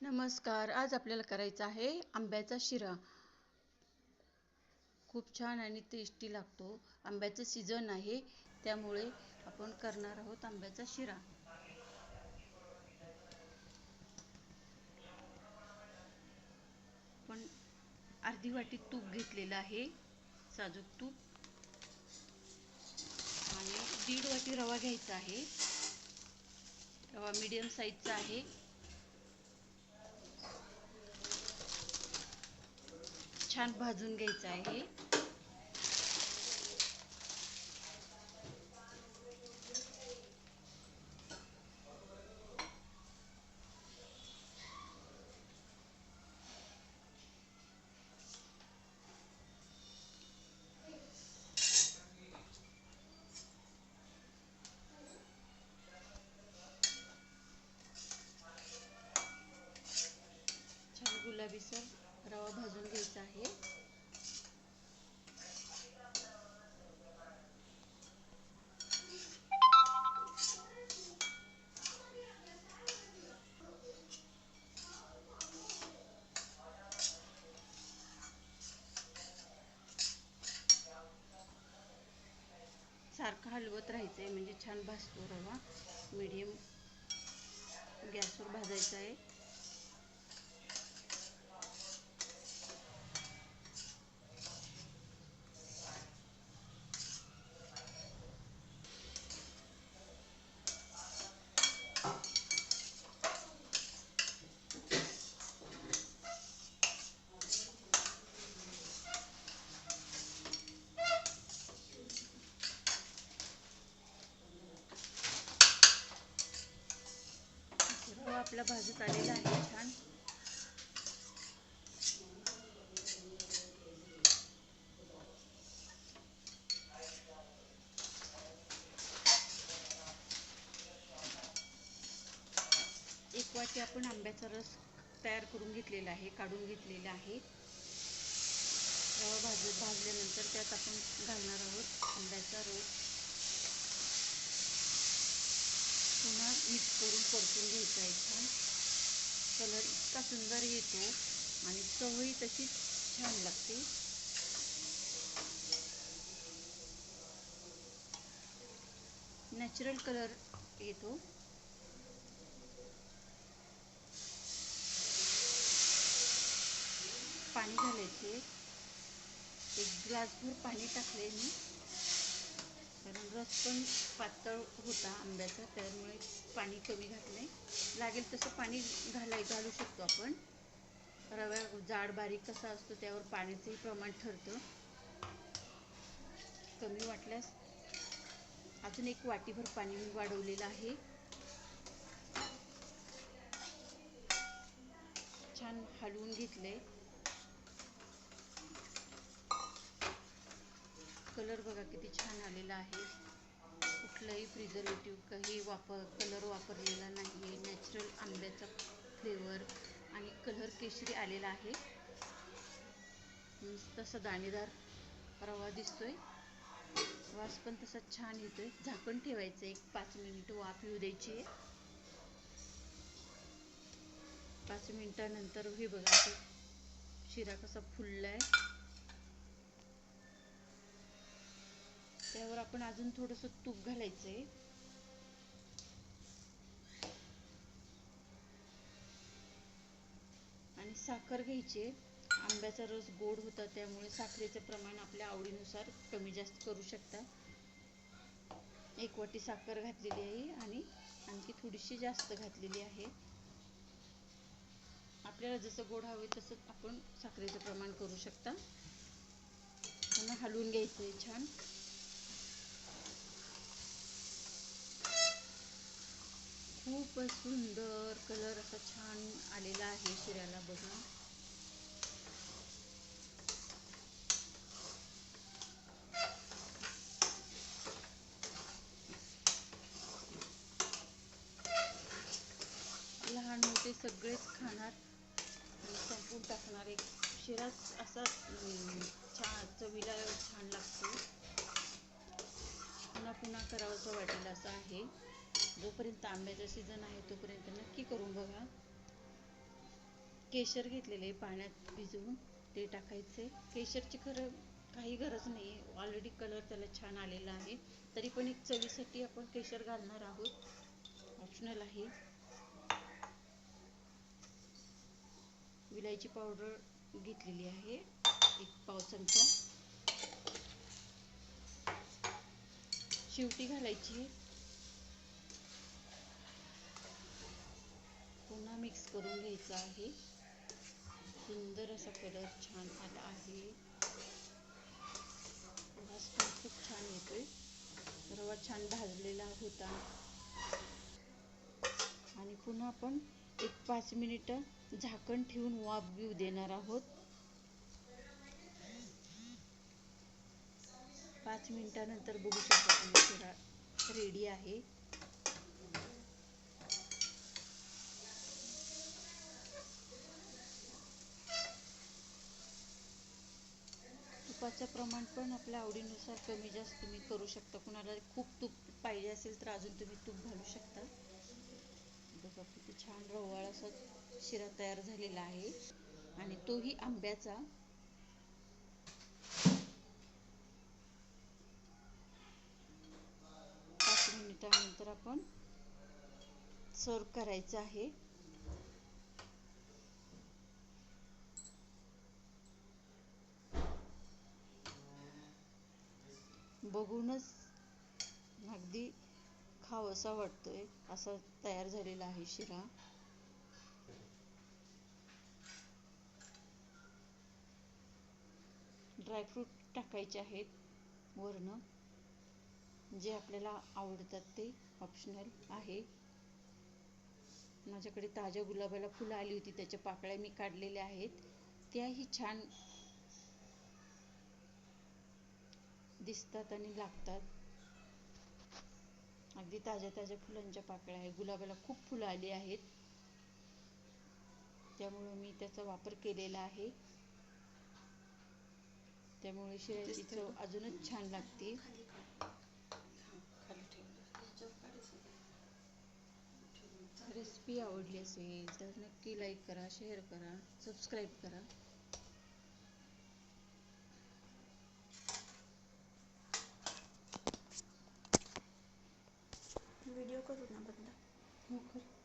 नमस्कार आज आपल्याला करायचं आहे आंब्याचा शिरा. खूप छान आणि टेस्टी लागतो. आंब्याचं सीझन आहे त्यामुळे आपण करणार आहोत आंब्याचा शिरा. पण अर्धी वाटी तूप घेतलेलं आहे साजूक तूप. आणि दीड वाटी रवा घ्यायचा आहे. रवा मीडियम साईजचा आहे. छान भाजून घ्यायचं आहे. छान गुलाबीसर रवा भाजून घ्यायचा आहे. सारखं हलवत राहायचं आहे म्हणजे छान भाजतो रवा. मीडियम गॅसवर भाजायचा आहे रवा आपला भाजत आलेला आहे छान. एक वाटी आपण आंब्याचा रस तयार करून घेतलेला आहे काढून घेतलेला आहे. रवा भाज भाजल्यानंतर त्यात आपण घालणार आहोत आंब्याचा रस पुन्हा मिक्स करून परतून घ्यायचा आहे छान कलर इतका सुंदर येतो आणि चवही तशीच छान लागते. नॅचरल कलर येतो. पाणी घालायचे. एक ग्लासभर पाणी टाकले मी. रस पण पातळ होता आंब्याचा त्यामुळे पाणी कमी घातले लागेल तसं पाणी घालाय घालू शकतो आपण. रव्या जाड बारीक कसा असतो त्यावर पाण्याचंही प्रमाण ठरतं. कमी वाटल्यास अजून एक वाटीभर पाणी मी वाढवलेलं आहे. छान हलवून घेतले कलर बघा किती छान आलेला आहे. कुठलंही प्रिझर्वेटिव्ह काही वापर कलर वापरलेला नाही आहे नॅचरल आंब्याचा फ्लेवर आणि कलर केशरी आलेला आहे. तसा दाणेदार रवा दिसतोय. वास पण तसा छान येतोय. झाकण ठेवायचं एक पाच मिनिट वाफ येऊ द्यायची पाच मिनिटानंतर हे बघा शिरा कसा फुललाय. त्यावर आपण अजून थोडस तूप घालायचंय. आणि साखर घ्यायची. आंब्याचा रस गोड होता त्यामुळे साखरेचं प्रमाण आपल्या आवडीनुसार कमी जास्त करू शकता. एक वाटी साखर घातलेली आहे आणि आणखी थोडीशी जास्त घातलेली आहे. आपल्याला जसं गोड हवे तसं आपण साखरेचं प्रमाण करू शकता. पुन्हा हलवून घ्यायचं आहे छान. खूपच सुंदर कलर असा छान आलेला आहे शिऱ्याला बघा लहान मोठे सगळेच खाणार. संपून टाकणार एक शिराच असा छान चवीला छान लागतो पुन्हा पुन्हा करावंसं वाटेल असं आहे जोपर्यंत आंब्याचा सीझन आहे तोपर्यंत नक्की करून बघा. केशर घेतलेले पाण्यात भिजवून. ते टाकायचे. केशरची खरं काही गरज नाही ऑलरेडी कलर त्याला छान आलेला आहे. तरी पण एक चवीसाठी आपण केशर घालणार आहोत. ऑप्शनल आहे. विलायची पावडर घेतलेली आहे. एक पाव चमचा. शेवटी घालायची करून घ्यायचा आहे. सुंदर असा कलर छान आला आहे. वास पण खूप छान येतोय. रवा छान भाजलेला होता. आणि पुन्हा आपण एक पाच मिनिटं झाकण ठेवून वाफ घेऊ देणार आहोत. पाच मिनिटानंतर बघू शकता तुम्ही रेडी आहे. तुपाचं प्रमाण पण आपल्या आवडीनुसार कमी जास्त तुम्ही करू शकता. कुणाला खूप तूप पाहिजे असेल तर अजून तुम्ही तूप घालू शकता. बघा किती छान रवाळ असा शिरा तयार झालेला आहे. आणि तोही आंब्याचा. पाच मिनिटानंतर आपण सर्व करायचं आहे. बघूनच अगदी खावंसा वाटतोय असा तयार झालेला आहे शिरा. ड्रायफ्रूट टाकायचे आहेत वरनं जे आपल्याला आवडतात ते ऑप्शनल आहे. माझ्याकडे ताज्या गुलाबाला फुलं आली होती त्याच्या पाकळ्या मी काढलेल्या आहेत. त्याही छान दिसतात आणि लागतात. अगदी ताज्या ताज्या फुलांच्या पाकळ्या आहेत. गुलाबाला खूप फुलं आली आहेत. त्यामुळे मी त्याचा वापर केलेला आहे. त्यामुळे शिऱ्याची चव अजूनच छान लागते. रेसिपी आवडली असेल तर नक्की लाईक करा शेअर करा सबस्क्राईब करा. व्हिडिओ करू ना बंद हो कर